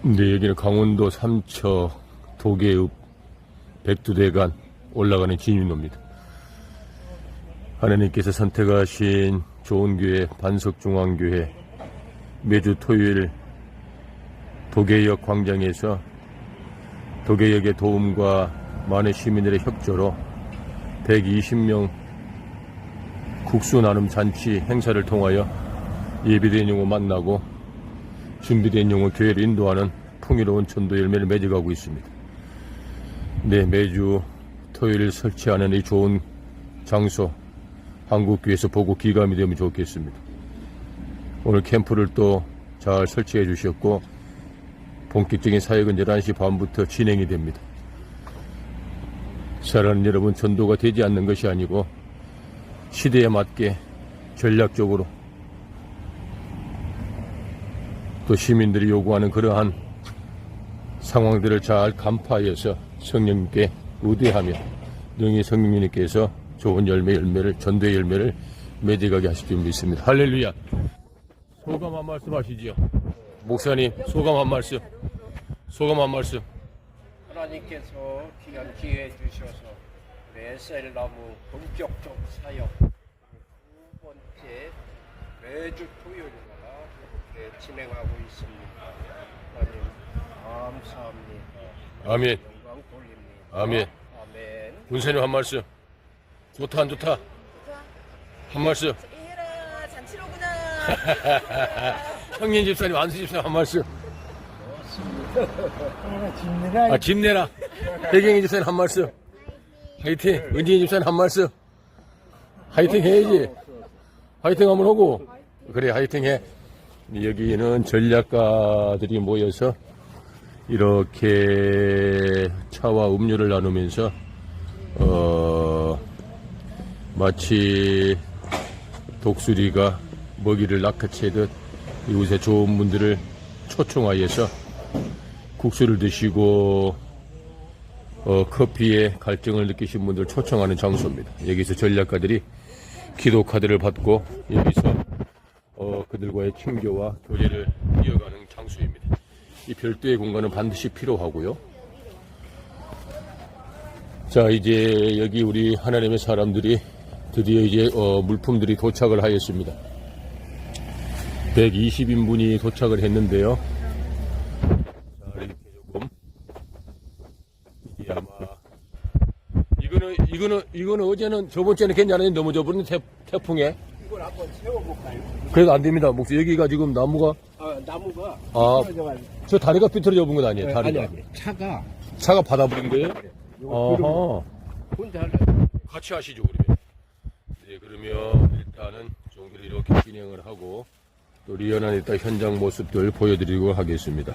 네, 여기는 강원도 삼처 도계읍 백두대간 올라가는 진입로입니다. 하나님께서 선택하신 좋은 교회 반석중앙교회 매주 토요일 도계역 광장에서 도계역의 도움과 많은 시민들의 협조로 120명 국수 나눔 잔치 행사를 통하여 예비된 영혼 만나고 준비된 영혼 교회를 인도하는 풍요로운 전도 열매를 맺어가고 있습니다. 네, 매주 토요일 설치하는 이 좋은 장소 한국교회에서 보고 기감이 되면 좋겠습니다. 오늘 캠프를 또 잘 설치해 주셨고 본격적인 사역은 11시 반부터 진행이 됩니다. 사랑하는 여러분 전도가 되지 않는 것이 아니고 시대에 맞게 전략적으로 또 시민들이 요구하는 그러한 상황들을 잘 간파해서 성령님께 의뢰하며 능히 성령님께서 좋은 열매 열매를 전도의 열매를 맺어가게 하실 줄 믿습니다. 할렐루야. 소감 한 말씀 하시지요. 목사님 소감 한 말씀. 소감 한 말씀. 하나님께서 귀한 기회 주셔서 우리 에셀나무 본격적 사역 두 번째 매주 토요일마다 이렇게 진행하고 있습니다. 하나님 감사합니다. 아멘. 영광 돌립니다. 아멘. 아멘. 군사님 한 말씀. 좋다 안 좋다. 한 말씀. 이해라 잔치로구나. 형님 집사님 안수 집사님 한 말씀. 집내라 아 김내라. 배경희 집사님 한 말씀. 화이팅. 은진이 집사님 한 말씀. 화이팅 해야지. 화이팅 한번 하고. 그래 화이팅 해. 여기는 전략가들이 모여서 이렇게 차와 음료를 나누면서 어 마치 독수리가 먹이를 낚아채듯 이곳에 좋은 분들을 초청하여서 국수를 드시고 어, 커피에 갈증을 느끼신 분들 초청하는 장소입니다. 여기서 전략가들이 기도 카드를 받고 여기서 어, 그들과의 친교와 교제를 이어가는 장소입니다. 이 별도의 공간은 반드시 필요하고요. 자, 이제 여기 우리 하나님의 사람들이 드디어 이제 어, 물품들이 도착을 하였습니다. 120인분이 도착을 했는데요. 자, 이렇게 조금 이게 아마 이거는 이거는 이거는 어제는 저번 주에는 괜찮았는데 너무 저번에 태, 태풍에 한번 세워볼까요? 그래도 안 됩니다. 목사 여기가 지금 나무가 아, 나무가 아, 떨어져가지고. 저 다리가 삐뚤어져 본건 아니에요. 네, 다리가 아니, 아니. 차가 차가 받아버린 거예요? 요거 그릇 어허. 혼자 하려고. 같이 하시죠 그러면. 네 그러면 일단은 종기를 이렇게 진행을 하고 또 리연한 이따 현장 모습들 보여드리고 하겠습니다.